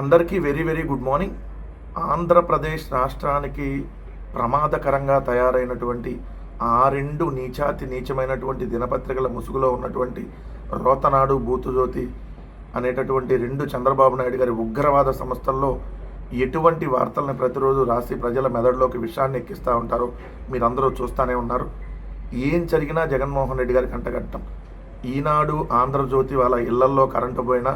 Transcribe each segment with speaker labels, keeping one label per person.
Speaker 1: అందరికీ very very good morning. Andhra Pradesh రాష్ట్రానికి ప్రమాదకరంగా తయారైనటువంటి ఆ రెండు నీచాతి నీచమైనటువంటి దినపత్రికల ముసుగులో ఉన్నటువంటి రోతనాడు బూతుజ్యోతి అనేటటువంటి రెండు చంద్రబాబు నాయుడు గారి ఉగ్రవాద సంస్థల్లో ఎటువంటి వార్తలను ప్రతిరోజు రాసి ప్రజల మెదడులోకి విషయాన్ని ఎక్కిస్తూ ఉంటారో మీరందరూ చూస్తూనే ఉన్నారు. ఏం జరిగినా జగన్మోహన్ రెడ్డి గారికి అంటగట్టం ఈనాడు ఆంధ్రజ్యోతి వాళ్ళ ఇళ్ళల్లో కరెంటు పోయినా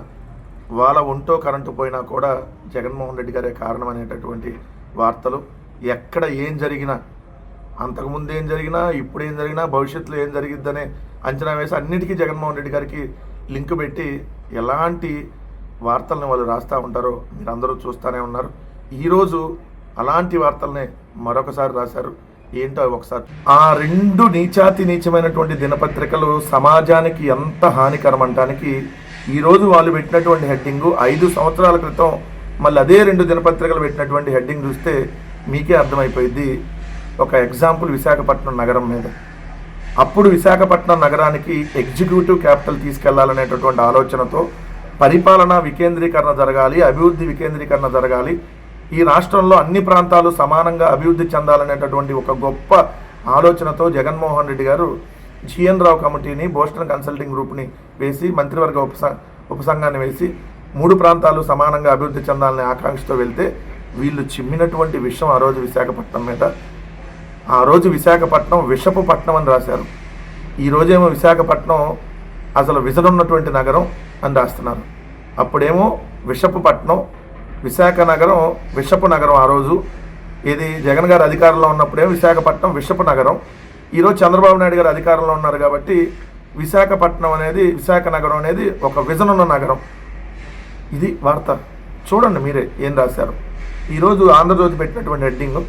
Speaker 1: వాళ్ళ ఒంటో కరెంటు పోయినా కూడా జగన్మోహన్ రెడ్డి గారే కారణం అనేటటువంటి వార్తలు. ఎక్కడ ఏం జరిగినా అంతకుముందు ఏం జరిగినా ఇప్పుడు ఏం జరిగినా భవిష్యత్తులో ఏం జరిగిద్దనే అంచనా వేసి అన్నిటికీ జగన్మోహన్ రెడ్డి గారికి లింక్ పెట్టి ఎలాంటి వార్తల్ని వాళ్ళు రాస్తూ ఉంటారో మీరందరూ చూస్తూనే ఉన్నారు. ఈరోజు అలాంటి వార్తలనే మరొకసారి రాశారు. ఏంటో ఒకసారి. ఆ రెండు నీచాతి నీచమైనటువంటి దినపత్రికలు సమాజానికి ఎంత హానికరం అంటానికి ఈరోజు వాళ్ళు పెట్టినటువంటి హెడ్డింగ్ ఐదు సంవత్సరాల క్రితం మళ్ళీ అదే రెండు దినపత్రికలు పెట్టినటువంటి హెడ్డింగ్ చూస్తే మీకే అర్థమైపోయింది ఒక ఎగ్జాంపుల్ విశాఖపట్నం నగరం మీద. అప్పుడు విశాఖపట్నం నగరానికి ఎగ్జిక్యూటివ్ క్యాపిటల్ తీసుకెళ్ళాలనేటటువంటి ఆలోచనతో పరిపాలన వికేంద్రీకరణ జరగాలి అభివృద్ధి వికేంద్రీకరణ జరగాలి. ఈ రాష్ట్రంలో అన్ని ప్రాంతాలు సమానంగా అభివృద్ధి చెందాలనేటటువంటి ఒక గొప్ప ఆలోచనతో జగన్మోహన్ రెడ్డి గారు జిఎన్ రావు కమిటీని బోస్టన్ కన్సల్టింగ్ గ్రూప్ని వేసి మంత్రివర్గ ఉపస ఉపసంఘాన్ని వేసి మూడు ప్రాంతాలు సమానంగా అభివృద్ధి చెందాలనే ఆకాంక్షతో వెళ్తే వీళ్ళు చిమ్మినటువంటి విషయం ఆ రోజు విశాఖపట్నం మీద. ఆ రోజు విశాఖపట్నం విషపు పట్నం అని రాశారు. ఈ రోజేమో విశాఖపట్నం అసలు విజనున్నటువంటి నగరం అని రాస్తున్నారు. అప్పుడేమో విషపు పట్నం విశాఖ నగరం విషపు నగరం ఆ రోజు. ఇది జగన్ గారు అధికారంలో ఉన్నప్పుడేమో విశాఖపట్నం విషపు నగరం. ఈరోజు చంద్రబాబు నాయుడు గారు అధికారంలో ఉన్నారు కాబట్టి విశాఖపట్నం అనేది విశాఖ నగరం అనేది ఒక విజన్ ఉన్న నగరం. ఇది వార్త. చూడండి మీరే ఏం రాశారు. ఈరోజు ఆంధ్రజ్యోతి పెట్టినటువంటి హెడ్డింగ్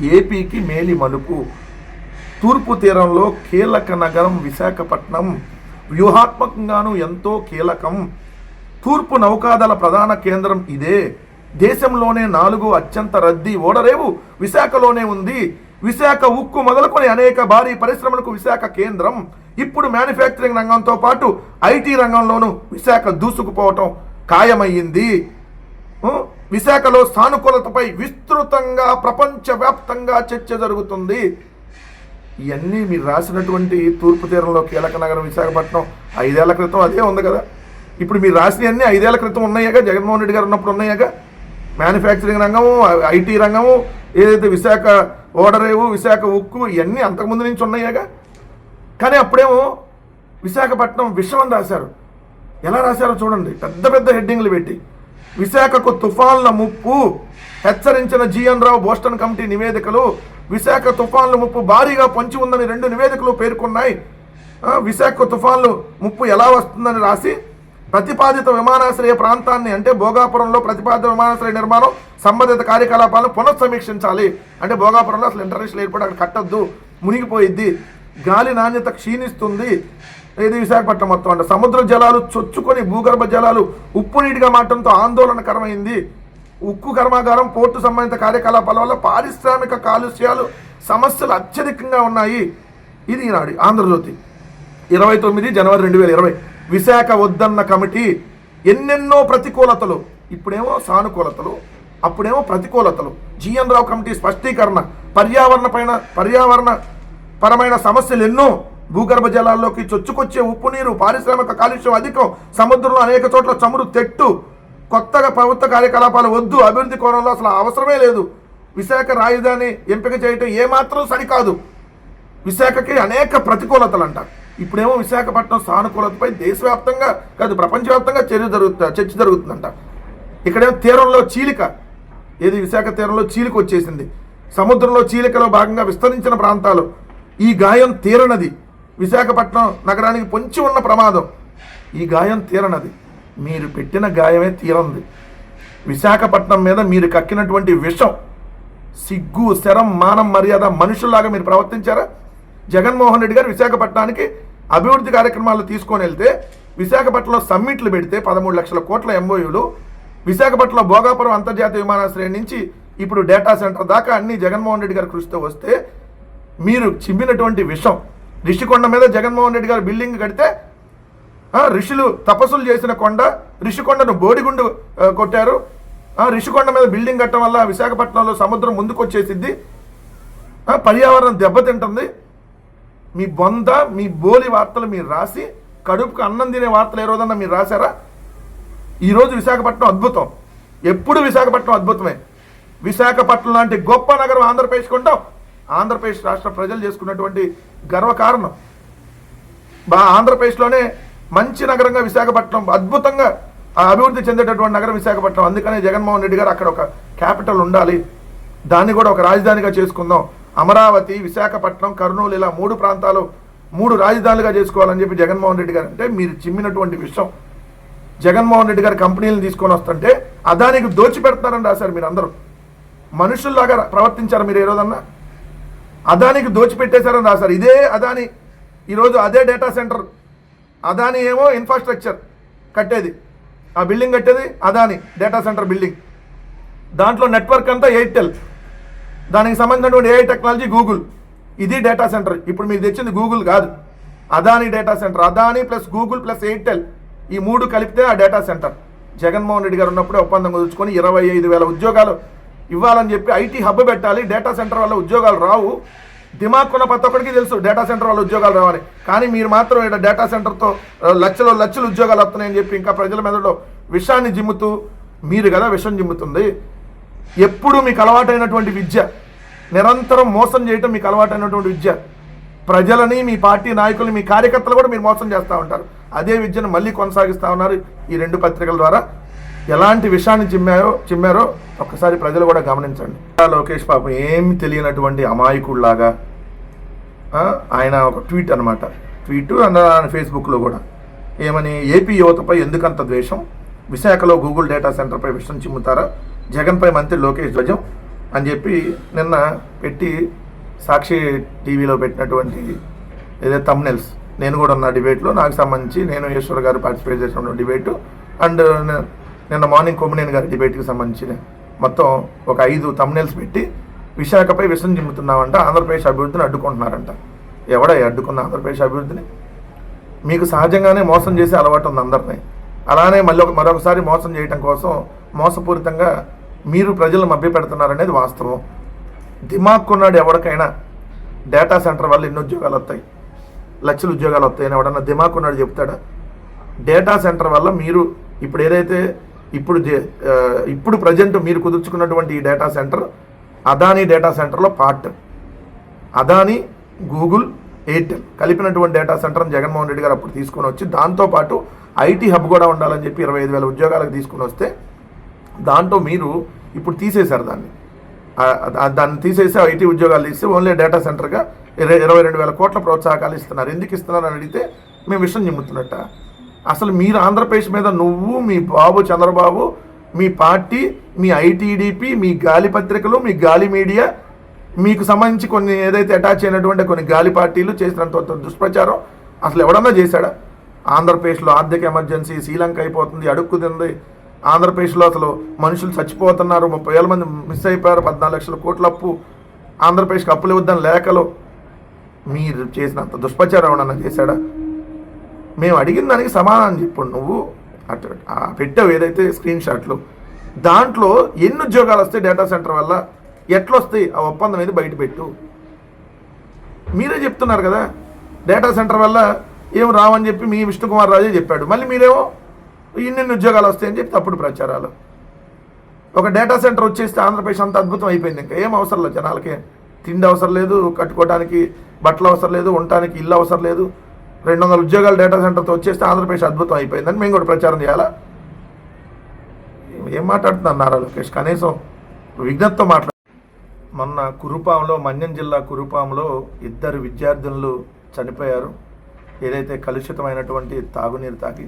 Speaker 1: ఏపీకి మేలి మలుపు. తూర్పు తీరంలో కీలక నగరం విశాఖపట్నం. వ్యూహాత్మకంగాను ఎంతో కీలకం. తూర్పు నౌకాదళ ప్రధాన కేంద్రం ఇదే. దేశంలోనే నాలుగు అత్యంత రద్దీ ఓడరేవు. విశాఖలోనే ఉంది. విశాఖ ఉక్కు మొదలుకొని అనేక భారీ పరిశ్రమలకు విశాఖ కేంద్రం ఇప్పుడు మ్యానుఫ్యాక్చరింగ్ రంగంతో పాటు ఐటీ రంగంలోనూ విశాఖ దూసుకుపోవటం ఖాయమయ్యింది. విశాఖలో సానుకూలతపై విస్తృతంగా ప్రపంచవ్యాప్తంగా చర్చ జరుగుతుంది. ఇవన్నీ మీరు రాసినటువంటి తూర్పు తీరంలో కీలక నగరం విశాఖపట్నం. ఐదేళ్ళ క్రితం అదే ఉంది కదా. ఇప్పుడు మీరు రాసినవన్నీ ఐదేళ్ళ క్రితం ఉన్నాయగా? జగన్మోహన్ రెడ్డి గారు ఉన్నప్పుడు ఉన్నాయగా? మ్యానుఫ్యాక్చరింగ్ రంగము ఐటీ రంగము ఏదైతే విశాఖ ఓడరేవు విశాఖ ఉక్కు ఇవన్నీ అంతకుముందు నుంచి ఉన్నాయిగా? కానీ అప్పుడేమో విశాఖపట్నం విషం అని రాశారు. ఎలా రాశారో చూడండి. పెద్ద పెద్ద హెడ్డింగ్లు పెట్టి. విశాఖకు తుఫాన్ల ముప్పు. హెచ్చరించిన జిఎన్ రావు బోస్టన్ కమిటీ నివేదికలు. విశాఖ తుఫాన్ల ముప్పు భారీగా పొంచి ఉందని రెండు నివేదికలు పేర్కొన్నాయి. విశాఖ తుఫాన్లు ముప్పు ఎలా వస్తుందని రాసి ప్రతిపాదిత విమానాశ్రయ ప్రాంతాన్ని అంటే భోగాపురంలో ప్రతిపాదిత విమానాశ్రయ నిర్మాణం సంబంధిత కార్యకలాపాలను పునఃసమీక్షించాలి. అంటే భోగాపురంలో అసలు ఇంటర్నేషనల్ ఎయిర్పోర్ట్ అక్కడ కట్టద్దు మునిగిపోయిద్ది. గాలి నాణ్యత క్షీణిస్తుంది. ఇది విశాఖపట్నం మొత్తం అంటే. సముద్ర జలాలు చొచ్చుకొని భూగర్భ జలాలు ఉప్పు నీటిగా మారడంతో ఆందోళనకరమైంది. ఉక్కు కర్మాగారం పోర్టు సంబంధిత కార్యకలాపాల వల్ల పారిశ్రామిక కాలుష్యాలు సమస్యలు అత్యధికంగా ఉన్నాయి. ఇది ఈనాడు ఆంధ్రజ్యోతి. ఇరవై తొమ్మిది జనవరి రెండు వేల ఇరవై. విశాఖ వద్దన్న కమిటీ ఎన్నెన్నో ప్రతికూలతలు ఇప్పుడేమో సానుకూలతలు అప్పుడేమో ప్రతికూలతలు. జిఎన్ రావు కమిటీ స్పష్టీకరణ పర్యావరణ పైన పర్యావరణ పరమైన సమస్యలు ఎన్నో. భూగర్భ జలాల్లోకి చొచ్చుకొచ్చే ఉప్పు నీరు పారిశ్రామిక కాలుష్యం అధికం సముద్రంలో అనేక చోట్ల చమురు తెట్టు. కొత్తగా ప్రభుత్వ కార్యకలాపాలు వద్దు అభివృద్ధి కోణంలో అసలు అవసరమే లేదు. విశాఖ రాజధాని ఎంపిక చేయటం ఏమాత్రం సరికాదు. విశాఖకి అనేక ప్రతికూలతలు అంటారు ఇప్పుడేమో విశాఖపట్నం సానుకూలతపై దేశవ్యాప్తంగా కాదు ప్రపంచవ్యాప్తంగా చర్య జరుగుతా చర్చ జరుగుతుందంట. ఇక్కడేమో తీరంలో చీలిక. ఏది విశాఖ తీరంలో చీలిక వచ్చేసింది. సముద్రంలో చీలికలో భాగంగా విస్తరించిన ప్రాంతాలు. ఈ గాయం తీరనది విశాఖపట్నం నగరానికి పొంచి ఉన్న ప్రమాదం. ఈ గాయం తీరనది మీరు పెట్టిన గాయమే తీరంది. విశాఖపట్నం మీద మీరు కక్కినటువంటి విషం. సిగ్గు శరం మానం మర్యాద మనుషుల్లాగా మీరు ప్రవర్తించారా? జగన్మోహన్ రెడ్డి గారు విశాఖపట్నానికి అభివృద్ధి కార్యక్రమాలు తీసుకొని వెళ్తే విశాఖపట్నంలో సమ్మిట్లు పెడితే పదమూడు లక్షల కోట్ల ఎంఓయూలు. విశాఖపట్నంలో భోగాపురం అంతర్జాతీయ విమానాశ్రయం నుంచి ఇప్పుడు డేటా సెంటర్ దాకా అన్ని జగన్మోహన్ రెడ్డి గారి కృషితో వస్తే మీరు చిమ్మినటువంటి విషం. రిషికొండ మీద జగన్మోహన్ రెడ్డి గారు బిల్డింగ్ కడితే ఋషులు తపస్సులు చేసిన కొండ రిషికొండను బోడిగుండు కొట్టారు. రిషికొండ మీద బిల్డింగ్ కట్టడం వల్ల విశాఖపట్నంలో సముద్రం ముందుకు వచ్చేసిద్ది పర్యావరణం దెబ్బతింటుంది. మీ బొంద మీ బోలి వార్తలు మీరు రాసి కడుపుకు అన్నం తినే వార్తలు ఏ రోజన్నా మీరు రాశారా? ఈరోజు విశాఖపట్నం అద్భుతం. ఎప్పుడు విశాఖపట్నం అద్భుతమే. విశాఖపట్నం లాంటి గొప్ప నగరం ఆంధ్రప్రదేశ్ కొంటాం ఆంధ్రప్రదేశ్ రాష్ట్ర ప్రజలు చేసుకున్నటువంటి గర్వకారణం బా ఆంధ్రప్రదేశ్లోనే మంచి నగరంగా విశాఖపట్నం అద్భుతంగా అభివృద్ధి చెందేటటువంటి నగరం విశాఖపట్నం. అందుకనే జగన్మోహన్ రెడ్డి గారు అక్కడ ఒక క్యాపిటల్ ఉండాలి. దాన్ని కూడా ఒక రాజధానిగా చేసుకుందాం. అమరావతి విశాఖపట్నం కర్నూలు ఇలా మూడు ప్రాంతాలు మూడు రాజధానులుగా చేసుకోవాలని చెప్పి జగన్మోహన్ రెడ్డి గారు అంటే మీరు చిమ్మినటువంటి విషయం. జగన్మోహన్ రెడ్డి గారు కంపెనీలను తీసుకొని వస్తుంటే అదానికి దోచిపెడతారని రాశారు మీరు అందరూ మనుషుల్లాగా ప్రవర్తించారు మీరు ఏ రోజన్నా? అదానికి దోచిపెట్టేశారని రాశారు. ఇదే అదాని ఈరోజు అదే డేటా సెంటర్ అదాని ఏమో ఇన్ఫ్రాస్ట్రక్చర్ కట్టేది. ఆ బిల్డింగ్ కట్టేది అదాని డేటా సెంటర్ బిల్డింగ్ దాంట్లో నెట్వర్క్ అంతా ఎయిర్టెల్ దానికి సంబంధించినటువంటి ఏఐ టెక్నాలజీ గూగుల్ ఇది డేటా సెంటర్ ఇప్పుడు మీరు తెచ్చింది గూగుల్ కాదు. Adani data center Adani plus Google plus Airtel ఈ మూడు కలిపితే ఆ డేటా సెంటర్ జగన్మోహన్ రెడ్డి గారు ఉన్నప్పుడే ఒప్పందం కుదుర్చుకొని ఇరవై ఐదు వేల ఉద్యోగాలు ఇవ్వాలని చెప్పి ఐటీ హబ్ పెట్టాలి. డేటా సెంటర్ వల్ల ఉద్యోగాలు రావు. దిమాగ్ కొన్న ప్రతి ఒక్కరికి తెలుసు డేటా సెంటర్ వల్ల ఉద్యోగాలు రావాలి కానీ మీరు మాత్రం ఇక్కడ డేటా సెంటర్తో ఆ, లక్షలు లక్షలు ఉద్యోగాలు వస్తున్నాయని చెప్పి ఇంకా ప్రజల మెదడులో విషాన్ని జిమ్ముతూ మీరు కదా విషం జిమ్ముతుంది. ఎప్పుడు మీకు అలవాటైనటువంటి విద్య నిరంతరం మోసం చేయటం మీకు అలవాటైనటువంటి విద్య. ప్రజలని మీ పార్టీ నాయకులు మీ కార్యకర్తలు కూడా మీరు మోసం చేస్తూ ఉంటారు. అదే విద్యను మళ్ళీ కొనసాగిస్తూ ఉన్నారు ఈ రెండు పత్రికల ద్వారా. ఎలాంటి విషయాన్ని చిమ్మారో చిమ్మారో ఒక్కసారి ప్రజలు కూడా గమనించండి. లోకేష్ పాపం ఏమి తెలియనటువంటి అమాయకుడిలాగా ఆయన ఒక ట్వీట్ అనమాట ట్వీట్ అన్న ఫేస్బుక్లో కూడా. ఏమని ఏపీ యువతపై ఎందుకంత ద్వేషం? విశాఖలో గూగుల్ డేటా సెంటర్పై విషయం చిమ్ముతారా? జగన్పై మంత్రి లోకేష్ ధ్వజం అని చెప్పి నిన్న పెట్టి సాక్షి టీవీలో పెట్టినటువంటి ఏదైతే తమ్నెల్స్ నేను కూడా ఉన్న డిబేట్లో నాకు సంబంధించి నేను ఈశ్వర్ గారు పార్టిసిపేట్ చేసిన డిబేటు అండ్ నిన్న మార్నింగ్ కొమ్మినేని గారి డిబేట్కి సంబంధించిన మొత్తం ఒక ఐదు తమ్నెల్స్ పెట్టి విశాఖపై విషం చిమ్ముతున్నామంట ఆంధ్రప్రదేశ్ అభివృద్ధిని అడ్డుకుంటున్నారంట. ఎవడ అడ్డుకున్న ఆంధ్రప్రదేశ్ అభివృద్ధిని? మీకు సహజంగానే మోసం చేసే అలవాటు ఉంది అందరినీ. అలానే మళ్ళీ మరొకసారి మోసం చేయటం కోసం మోసపూరితంగా మీరు ప్రజలు మభ్యపెడుతున్నారనేది వాస్తవం. దిమాగ్ కొన్నాడు ఎవరికైనా డేటా సెంటర్ వల్ల ఎన్ని ఉద్యోగాలు వస్తాయి? లక్షల ఉద్యోగాలు వస్తాయని ఎవడన్నా దిమాగ్ కొన్నాడు చెప్తాడా? డేటా సెంటర్ వల్ల మీరు ఇప్పుడు ఏదైతే ఇప్పుడు జే- ఇప్పుడు ప్రజెంట్ మీరు కుదుర్చుకున్నటువంటి ఈ డేటా సెంటర్ అదానీ డేటా సెంటర్లో పార్ట్. అదాని గూగుల్ ఎయిర్టెల్ కలిపినటువంటి డేటా సెంటర్ని జగన్మోహన్ రెడ్డి గారు అప్పుడు తీసుకొని వచ్చి దాంతోపాటు ఐటీ హబ్ కూడా ఉండాలని చెప్పి ఇరవై ఐదు వేల ఉద్యోగాలకు తీసుకొని వస్తే దాంట్లో మీరు ఇప్పుడు తీసేశారు దాన్ని. దాన్ని తీసేసి ఐటీ ఉద్యోగాలు తీసి ఓన్లీ డేటా సెంటర్గా ఇరవై ఇరవై రెండు వేల కోట్ల ప్రోత్సాహకాలు ఇస్తున్నారు. ఎందుకు ఇస్తున్నారు అని అడిగితే మేము విషయం చెమ్ముతున్నట్ట అసలు మీరు ఆంధ్రప్రదేశ్ మీద నువ్వు మీ బాబు చంద్రబాబు మీ పార్టీ మీ ఐటీడీపీ మీ గాలి పత్రికలు మీ గాలి మీడియా మీకు సంబంధించి కొన్ని ఏదైతే అటాచ్ అయినటువంటి కొన్ని గాలి పార్టీలు చేసినంత దుష్ప్రచారం అసలు ఎవడన్నా చేశాడా? ఆంధ్రప్రదేశ్లో ఆర్థిక ఎమర్జెన్సీ శ్రీలంక అయిపోతుంది అడుక్కుతుంది ఆంధ్రప్రదేశ్లో అసలు మనుషులు చచ్చిపోతున్నారు. ముప్పై వేల మంది మిస్ అయిపోయారు. పద్నాలుగు లక్షల కోట్ల అప్పు. ఆంధ్రప్రదేశ్కి అప్పులు ఇవ్వద్దని లేఖలో. మీరు చేసినంత దుష్ప్రచారం ఏమన్నా చేశాడా? మేము అడిగిన దానికి సమాధానం చెప్పు. నువ్వు అటు ఆ పెట్టావు ఏదైతే స్క్రీన్ షాట్లు. దాంట్లో ఎన్ని ఉద్యోగాలు వస్తాయి డేటా సెంటర్ వల్ల ఎట్లొస్తాయి? ఆ ఒప్పందం అనేది బయట పెట్టు. మీరే చెప్తున్నారు కదా. డేటా సెంటర్ వల్ల ఏం రావని చెప్పి మీ విష్ణుకుమార్ రాజే చెప్పాడు. మళ్ళీ మీరేమో ఇన్నిన్ని ఉద్యోగాలు వస్తాయని చెప్పి తప్పుడు ప్రచారాలు. ఒక డేటా సెంటర్ వచ్చేస్తే ఆంధ్రప్రదేశ్ అంత అద్భుతం అయిపోయింది ఇంకా. ఏం అవసరం లేదు జనాలకి. తిండి అవసరం లేదు కట్టుకోవడానికి బట్టలు అవసరం లేదు ఉండటానికి ఇల్లు అవసరం లేదు. రెండు వందల ఉద్యోగాలు డేటా సెంటర్తో వచ్చేస్తే ఆంధ్రప్రదేశ్ అద్భుతం అయిపోయిందని మేము కూడా ప్రచారం చేయాలా? ఏం మాట్లాడుతున్నారు నారా లోకేష్? కనీసం విజ్ఞప్తితో మాట్లాడు మొన్న కురుపాంలో మన్యం జిల్లా కురుపాంలో ఇద్దరు విద్యార్థులు చనిపోయారు. ఏదైతే కలుషితమైనటువంటి తాగునీరు తాగి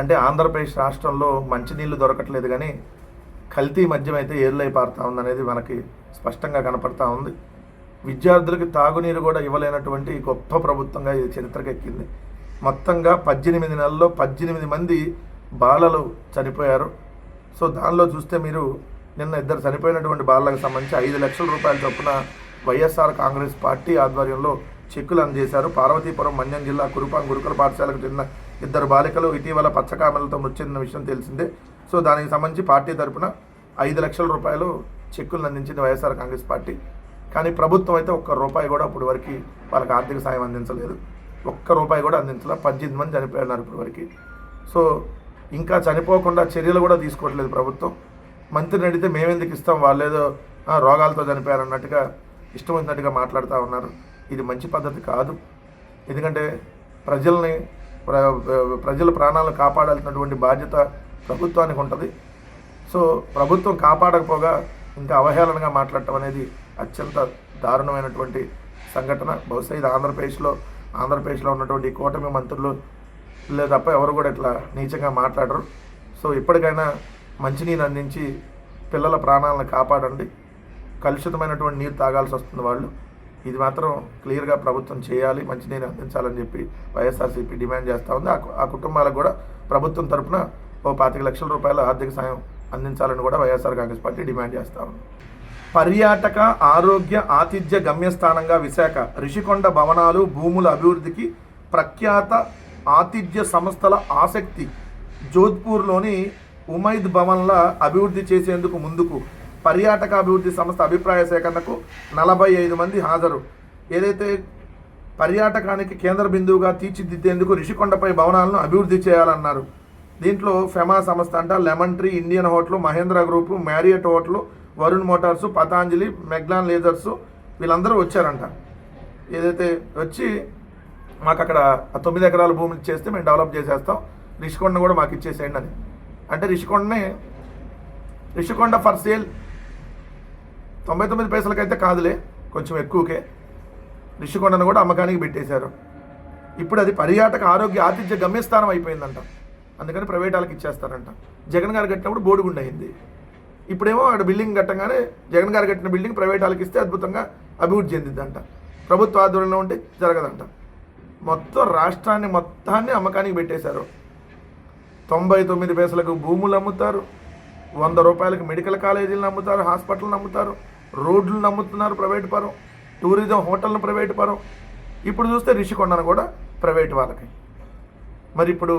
Speaker 1: అంటే ఆంధ్రప్రదేశ్ రాష్ట్రంలో మంచినీళ్ళు దొరకట్లేదు కానీ కల్తీ మద్యం అయితే ఏర్లై పారుతా ఉందనేది మనకి స్పష్టంగా కనపడతా ఉంది. విద్యార్థులకు తాగునీరు కూడా ఇవ్వలేనటువంటి గొప్ప ప్రభుత్వంగా ఇది చరిత్రకెక్కింది. మొత్తంగా పద్దెనిమిది నెలల్లో పద్దెనిమిది మంది బాలలు చనిపోయారు. సో దానిలో చూస్తే మీరు నిన్న ఇద్దరు చనిపోయినటువంటి బాలలకు సంబంధించి ఐదు లక్షల రూపాయల చొప్పున వైఎస్ఆర్ కాంగ్రెస్ పార్టీ ఆధ్వర్యంలో చెక్కులు అందజేశారు. పార్వతీపురం మన్యం జిల్లా కురుపాం గురుకుల పాఠశాలకు చెందిన ఇద్దరు బాలికలు ఇటీవల పచ్చకామెలతో మృతి చెందిన విషయం తెలిసిందే. సో దానికి సంబంధించి పార్టీ తరపున ఐదు లక్షల రూపాయలు చెక్కులను అందించింది వైఎస్ఆర్ కాంగ్రెస్ పార్టీ. కానీ ప్రభుత్వం అయితే ఒక్క రూపాయి కూడా అప్పటి వరకు వాళ్ళకి ఆర్థిక సాయం అందించలేదు. ఒక్క రూపాయి కూడా అందించలే. పద్దెనిమిది మంది చనిపోయినారు ఇప్పటి వరకు. సో ఇంకా చనిపోకుండా చర్యలు కూడా తీసుకోవట్లేదు ప్రభుత్వం. మంత్రిని అడిగితే మేమెందుకు ఇస్తాం? వాళ్ళేదో ఏదో రోగాలతో చనిపోయారు అన్నట్టుగా ఇష్టం వచ్చినట్టుగా మాట్లాడుతూ ఉన్నారు. ఇది మంచి పద్ధతి కాదు. ఎందుకంటే ప్రజల్ని ప్ర- ప్రజల ప్రాణాలను కాపాడాల్సినటువంటి బాధ్యత ప్రభుత్వానికి ఉంటుంది. సో ప్రభుత్వం కాపాడకపోగా ఇంకా అవహేళనగా మాట్లాడటం అనేది అత్యంత దారుణమైనటువంటి సంఘటన. బహుశా ఇది ఆంధ్రప్రదేశ్లో ఆంధ్రప్రదేశ్లో ఉన్నటువంటి కూటమి మంత్రులు లే తప్ప ఎవరు కూడా ఇట్లా నీచంగా మాట్లాడరు. సో ఇప్పటికైనా మంచినీరు అందించి పిల్లల ప్రాణాలను కాపాడండి. కలుషితమైనటువంటి నీరు తాగాల్సి వస్తుంది వాళ్ళు. ఇది మాత్రం క్లియర్గా ప్రభుత్వం చేయాలి మంచినీరు అందించాలని చెప్పి వైఎస్ఆర్సీపీ డిమాండ్ చేస్తూ ఉంది. ఆ ఆ కుటుంబాలకు కూడా ప్రభుత్వం తరపున ఓ పాతిక లక్షల రూపాయల ఆర్థిక సాయం అందించాలని కూడా వైఎస్ఆర్ కాంగ్రెస్ పార్టీ డిమాండ్ చేస్తూ ఉంది. పర్యాటక ఆరోగ్య ఆతిథ్య గమ్యస్థానంగా విశాఖ రిషికొండ భవనాలు భూముల అభివృద్ధికి ప్రఖ్యాత ఆతిథ్య సంస్థల ఆసక్తి జోధ్పూర్లోని ఉమైద్ భవన్ల అభివృద్ధి చేసేందుకు ముందుకు పర్యాటక అభివృద్ధి సంస్థ అభిప్రాయ సేకరణకు నలభై ఐదు మంది హాజరు. ఏదైతే పర్యాటకానికి కేంద్ర బిందువుగా తీర్చిదిద్దేందుకు రిషికొండపై భవనాలను అభివృద్ధి చేయాలన్నారు. దీంట్లో ఫెమా సంస్థ అంట lemon tree Indian hotel Mahindra group Marriott hotel Varun motors Patanjali మెగ్లాన్ లేజర్స్ వీళ్ళందరూ వచ్చారంట. ఏదైతే వచ్చి మాకు అక్కడ తొమ్మిది ఎకరాల భూమి ఇచ్చేస్తే మేము డెవలప్ చేసేస్తాం. రిషికొండ కూడా మాకు ఇచ్చేసేయండి అని. అంటే రిషికొండని రిషికొండ ఫర్ సేల్ తొంభై తొమ్మిది పైసలకైతే కాదులే కొంచెం ఎక్కువకే. రిషికొండను కూడా అమ్మకానికి పెట్టేశారు. ఇప్పుడు అది పర్యాటక ఆరోగ్య ఆతిథ్య గమ్యస్థానం అయిపోయిందంట. అందుకని ప్రైవేట్ వాళ్ళకి ఇచ్చేస్తారంట. జగన్ గారు కట్టినప్పుడు బోడిగుండ అయింది ఇప్పుడేమో అక్కడ బిల్డింగ్ కట్టంగానే జగన్ గారు కట్టిన బిల్డింగ్ ప్రైవేట్ వాళ్ళకి ఇస్తే అద్భుతంగా అభివృద్ధి చెందిద్దంట. ప్రభుత్వ ఆధ్వర్యంలో ఉంటే జరగదంట. మొత్తం రాష్ట్రాన్ని మొత్తాన్ని అమ్మకానికి పెట్టేశారు. తొంభై తొమ్మిది పైసలకు భూములు అమ్ముతారు. వంద రూపాయలకు మెడికల్ కాలేజీలను అమ్ముతారు హాస్పిటల్ని అమ్ముతారు. రోడ్లు నమ్ముతున్నారు ప్రైవేట్ పరం టూరిజం హోటల్ను ప్రైవేట్ పరం. ఇప్పుడు చూస్తే రిషికొండను కూడా ప్రైవేట్ వాళ్ళకి. మరి ఇప్పుడు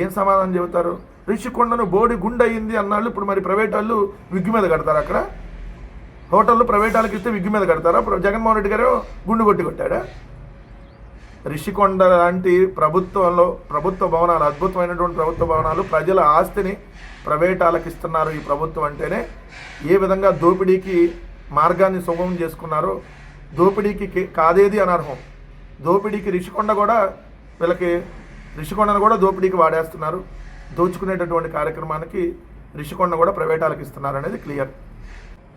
Speaker 1: ఏం సమాధానం చెబుతారు? రిషికొండను బోడి గుండె అయింది అన్నాళ్ళు ఇప్పుడు మరి ప్రైవేట్ వాళ్ళు విగ్గు మీద కడతారు అక్కడ? హోటళ్ళు ప్రైవేట్ వాళ్ళకి ఇస్తే విగ్గు మీద కడతారా? ఇప్పుడు జగన్మోహన్ రెడ్డి గారు గుండు కొట్టి కొట్టాడా? రిషికొండ లాంటి ప్రభుత్వంలో ప్రభుత్వ భవనాలు అద్భుతమైనటువంటి ప్రభుత్వ భవనాలు ప్రజల ఆస్తిని ప్రైవేట్ వాళ్ళకి ఇస్తున్నారు ఈ ప్రభుత్వం అంటేనే ఏ విధంగా దోపిడీకి మార్గాన్ని సుగమం చేసుకున్నారో. దోపిడీకి కాదేది అనర్హం. దోపిడీకి రిషికొండ కూడా వీళ్ళకి రిషికొండను కూడా దోపిడీకి వాడేస్తున్నారు. దోచుకునేటటువంటి కార్యక్రమానికి రిషికొండ కూడా ప్రైవేటాలకు ఇస్తున్నారు అనేది క్లియర్.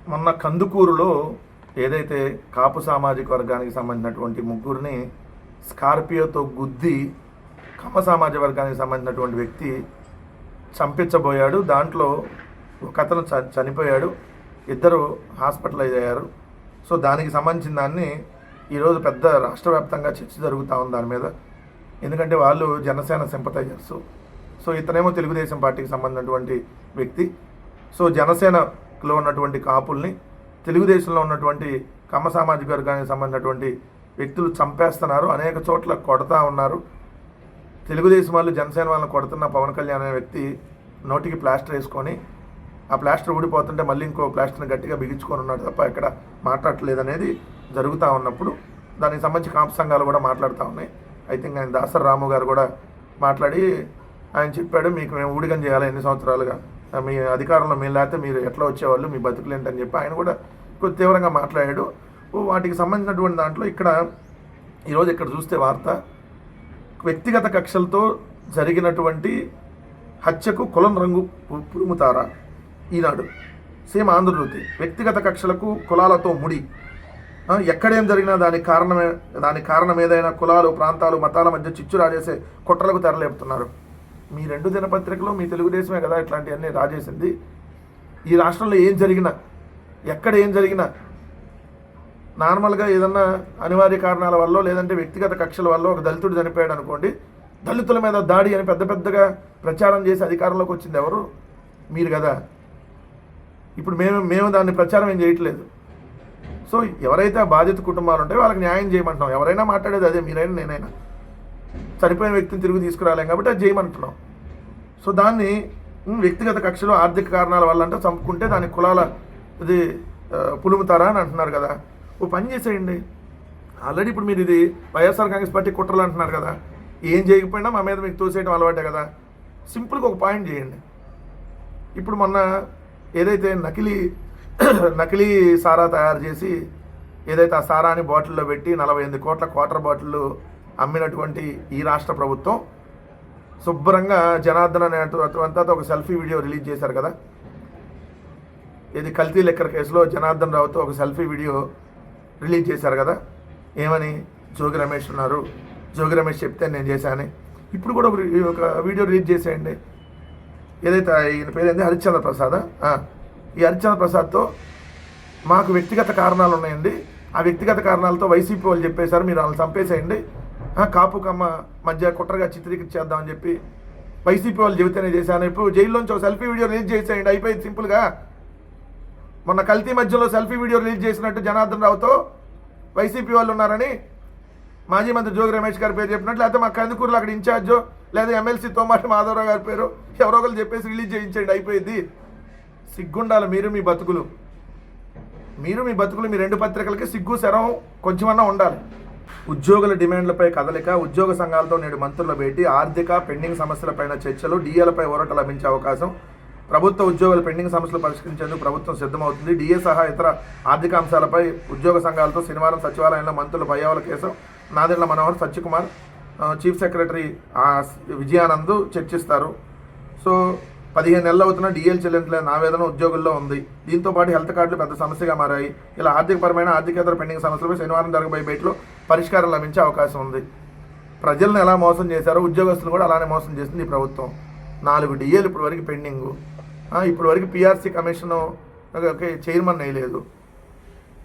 Speaker 1: మొన్న కందుకూరులో ఏదైతే కాపు సామాజిక వర్గానికి సంబంధించినటువంటి ముగ్గురిని స్కార్పియోతో గుద్ది కమ్మ సామాజిక వర్గానికి సంబంధించినటువంటి వ్యక్తి చంపించబోయాడు. దాంట్లో ఒక అతను చ- చనిపోయాడు. ఇద్దరు హాస్పిటలైజ్ అయ్యారు. సో దానికి సంబంధించిన దాన్ని ఈరోజు పెద్ద రాష్ట్ర వ్యాప్తంగా చర్చ జరుగుతూ ఉంది దాని మీద. ఎందుకంటే వాళ్ళు జనసేన సింపతైజర్స్ సో ఇతనేమో తెలుగుదేశం పార్టీకి సంబంధించినటువంటి వ్యక్తి. సో జనసేనలో ఉన్నటువంటి కాపుల్ని తెలుగుదేశంలో ఉన్నటువంటి కమ్మ సామాజిక వర్గానికి సంబంధించినటువంటి వ్యక్తులు చంపేస్తున్నారు. అనేక చోట్ల కొడతా ఉన్నారు. తెలుగుదేశం వాళ్ళు జనసేన వాళ్ళని కొడుతున్న పవన్ కళ్యాణ్ అనే వ్యక్తి నోటికి ప్లాస్టర్ వేసుకొని ఆ ప్లాస్టర్ ఊడిపోతుంటే మళ్ళీ ఇంకో ప్లాస్టర్ని గట్టిగా బిగించుకొని ఉన్నాడు తప్ప ఎక్కడ మాట్లాడట్లేదు అనేది జరుగుతూ ఉన్నప్పుడు దానికి సంబంధించి కాంప సంఘాలు కూడా మాట్లాడుతూ ఉన్నాయి. ఐ థింక్ ఆయన దాసరి రాము గారు కూడా మాట్లాడి ఆయన చెప్పాడు మీకు మేము ఊడిగం చేయాలి ఎన్ని సంవత్సరాలుగా? మీ అధికారంలో మీరు లేకపోతే మీరు ఎట్లా వచ్చేవాళ్ళు? మీ బతుకులు ఏంటని చెప్పి ఆయన కూడా కొద్ది తీవ్రంగా మాట్లాడాడు. వాటికి సంబంధించినటువంటి దాంట్లో ఇక్కడ ఈరోజు ఇక్కడ చూస్తే వార్త వ్యక్తిగత కక్షలతో జరిగినటువంటి హత్యకు కులం రంగు పురుముతారా? ఈనాడు. సేమ్ ఆంధ్రజ్యోతి. వ్యక్తిగత కక్షలకు కులాలతో ముడి. ఎక్కడేం జరిగినా దానికి కారణమే దానికి కారణం ఏదైనా కులాలు ప్రాంతాలు మతాల మధ్య చిచ్చు రాజేసే కుట్రలకు తెరలేపుతున్నారు. మీ రెండు దినపత్రికలు మీ తెలుగుదేశమే కదా ఇట్లాంటివన్నీ రాజేసింది. ఈ రాష్ట్రంలో ఏం జరిగినా ఎక్కడ ఏం జరిగినా నార్మల్గా ఏదన్నా అనివార్య కారణాల వల్ల లేదంటే వ్యక్తిగత కక్షల వల్ల ఒక దళితుడు చనిపోయాడు అనుకోండి దళితుల మీద దాడి అని పెద్ద పెద్దగా ప్రచారం చేసి అధికారంలోకి వచ్చింది ఎవరు? మీరు కదా. ఇప్పుడు మేము మేము దాన్ని ప్రచారం ఏం చేయట్లేదు. సో ఎవరైతే ఆ బాధిత కుటుంబాలు ఉంటాయో వాళ్ళకి న్యాయం చేయమంటున్నాం. ఎవరైనా మాట్లాడేది అదే మీరైనా నేనైనా. చనిపోయిన వ్యక్తిని తిరిగి తీసుకురాలేం కాబట్టి అది చేయమంటున్నాం. సో దాన్ని వ్యక్తిగత కక్షలో ఆర్థిక కారణాల వల్ల అంటే చంపుకుంటే దాని కులాల ఇది పులుముతారా అని అంటున్నారు కదా. ఓ పని చేసేయండి. ఆల్రెడీ ఇప్పుడు మీరు ఇది వైఎస్ఆర్ కాంగ్రెస్ పార్టీ కుట్రలు అంటున్నారు కదా. ఏం చేయకపోయినా మా మీద మీకు తోసేయడం అలవాటే కదా. సింపుల్గా ఒక పాయింట్ చేయండి. ఇప్పుడు మొన్న ఏదైతే నకిలీ నకిలీ సారా తయారు చేసి ఏదైతే ఆ సారాని బాటిల్లో పెట్టి నలభై ఎనిమిది కోట్ల క్వార్టర్ బాటిల్లు అమ్మినటువంటి ఈ రాష్ట్ర ప్రభుత్వం శుభ్రంగా జనార్దన్ అనేటువంటి ఒక సెల్ఫీ వీడియో రిలీజ్ చేశారు కదా. ఇది కల్తీ లెక్కర్ కేసులో జనార్దన్ రావుతో ఒక సెల్ఫీ వీడియో రిలీజ్ చేశారు కదా. ఏమని? జోగి రమేష్ ఉన్నారు. జోగి రమేష్ చెప్తే నేను చేశాను. ఇప్పుడు కూడా ఒక వీడియో రిలీజ్ చేసేయండి. ఏదైతే ఈయన పేరు ఏంది హరిశ్చంద్ర ప్రసాద్ ఈ హరిశ్చంద్ర ప్రసాద్తో మాకు వ్యక్తిగత కారణాలు ఉన్నాయండి. ఆ వ్యక్తిగత కారణాలతో వైసీపీ వాళ్ళు చెప్పేశారు మీరు వాళ్ళని చంపేసేయండి. కాపు కమ్మ మధ్య కుట్రగా చిత్రీకరించేద్దామని చెప్పి వైసీపీ వాళ్ళు చెబితేనే చేశాను. ఇప్పుడు జైల్లోంచి ఒక సెల్ఫీ వీడియో రిలీజ్ చేసేయండి అయిపోయింది సింపుల్గా. మొన్న కల్తీ మధ్యలో సెల్ఫీ వీడియో రిలీజ్ చేసినట్టు జనార్దన్ రావుతో వైసీపీ వాళ్ళు ఉన్నారని మాజీ మంత్రి జోగి రమేష్ గారి పేరు చెప్పినట్టు లేకపోతే మా కందుకూరులో అక్కడ ఇన్ఛార్జో లేదా ఎమ్మెల్సీ తోమాటి మాధవరావు గారి పేరు. ఎవరో ఒకరు చెప్పేసి రిలీజ్ చేయించండి అయిపోయింది. సిగ్గుండాలి మీరు మీ బతుకులు. మీరు మీ బతుకులు మీ రెండు పత్రికలకి సిగ్గు శరం కొంచెమన్నా ఉండాలి. ఉద్యోగుల డిమాండ్లపై కదలిక ఉద్యోగ సంఘాలతో నేడు మంత్రుల భేటీ ఆర్థిక పెండింగ్ సమస్యలపైన చర్చలు డిఏలపై ఊరట లభించే అవకాశం. ప్రభుత్వ ఉద్యోగుల పెండింగ్ సమస్యలు పరిష్కరించేందుకు ప్రభుత్వం సిద్ధమవుతుంది. డిఏ సహా ఇతర ఆర్థిక అంశాలపై ఉద్యోగ సంఘాలతో శనివారం సచివాలయంలో మంత్రులు పయ్యావల కేశవ్ నాదెండ్ల మనోహర్ సత్యకుమార్ చీఫ్ సెక్రటరీ విజయానందు విజయానంద్ చర్చిస్తారు. సో పదిహేను నెలలు అవుతున్న డిఎల్ చెల్లించలేని ఆవేదన ఉద్యోగుల్లో ఉంది. దీంతో పాటు హెల్త్ కార్డులు పెద్ద సమస్యగా మారాయి. ఇలా ఆర్థికపరమైన ఆర్థికేతర పెండింగ్ సమస్యలపై శనివారం జరగబోయే భేటీలో పరిష్కారం లభించే అవకాశం ఉంది. ప్రజలను ఎలా మోసం చేశారో ఉద్యోగస్తులు కూడా అలానే మోసం చేసింది ఈ ప్రభుత్వం. నాలుగు డిఏలు ఇప్పటి వరకు పెండింగ్. ఇప్పటి వరకు పిఆర్సీ కమిషన్ చైర్మన్ అయ్యలేదు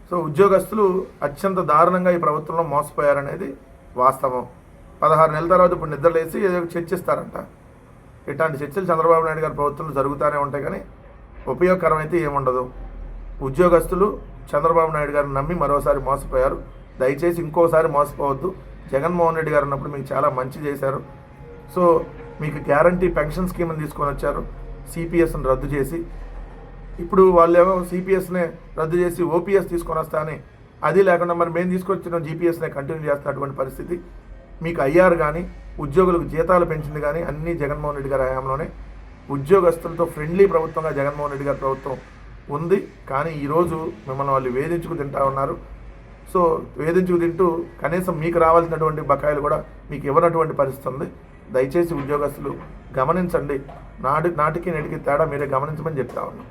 Speaker 1: సో ఉద్యోగస్తులు అత్యంత దారుణంగా ఈ ప్రభుత్వంలో మోసపోయారనేది వాస్తవం. పదహారు నెలల తర్వాత ఇప్పుడు నిద్రలేసి ఏదో చర్చిస్తారంట ఇట్లాంటి చర్చలు చంద్రబాబు నాయుడు గారి ప్రభుత్వంలో జరుగుతూనే ఉంటాయి కానీ ఉపయోగకరం అయితే ఏముండదు. ఉద్యోగస్తులు చంద్రబాబు నాయుడు గారిని నమ్మి మరోసారి మోసపోయారు. దయచేసి ఇంకోసారి మోసపోవద్దు. జగన్మోహన్ రెడ్డి గారు ఉన్నప్పుడు మీకు చాలా మంచి చేశారు. సో మీకు గ్యారంటీ పెన్షన్ స్కీమ్ని తీసుకొని వచ్చారు. సిపిఎస్ని రద్దు చేసి. ఇప్పుడు వాళ్ళేమో సిపిఎస్నే రద్దు చేసి ఓపీఎస్ తీసుకొని వస్తా అని. అది లేకుండా మరి మేము తీసుకొచ్చిన జీపీఎస్నే కంటిన్యూ చేస్తున్నటువంటి పరిస్థితి. మీకు ఐఆర్ కానీ ఉద్యోగులకు జీతాలు పెంచింది కానీ అన్నీ జగన్మోహన్ రెడ్డి గారి హయాంలోనే ఉద్యోగస్తులతో ఫ్రెండ్లీ ప్రభుత్వంగా జగన్మోహన్ రెడ్డి గారి ప్రభుత్వం ఉంది. కానీ ఈరోజు మిమ్మల్ని వాళ్ళు వేధించుకు తింటా ఉన్నారు. సో వేధించుకు తింటూ కనీసం మీకు రావాల్సినటువంటి బకాయిలు కూడా మీకు ఇవ్వనటువంటి పరిస్థితి ఉంది. దయచేసి ఉద్యోగస్తులు గమనించండి. నాటి నాటికి నేటికి తేడా మీరే గమనించమని చెప్తా ఉన్నాను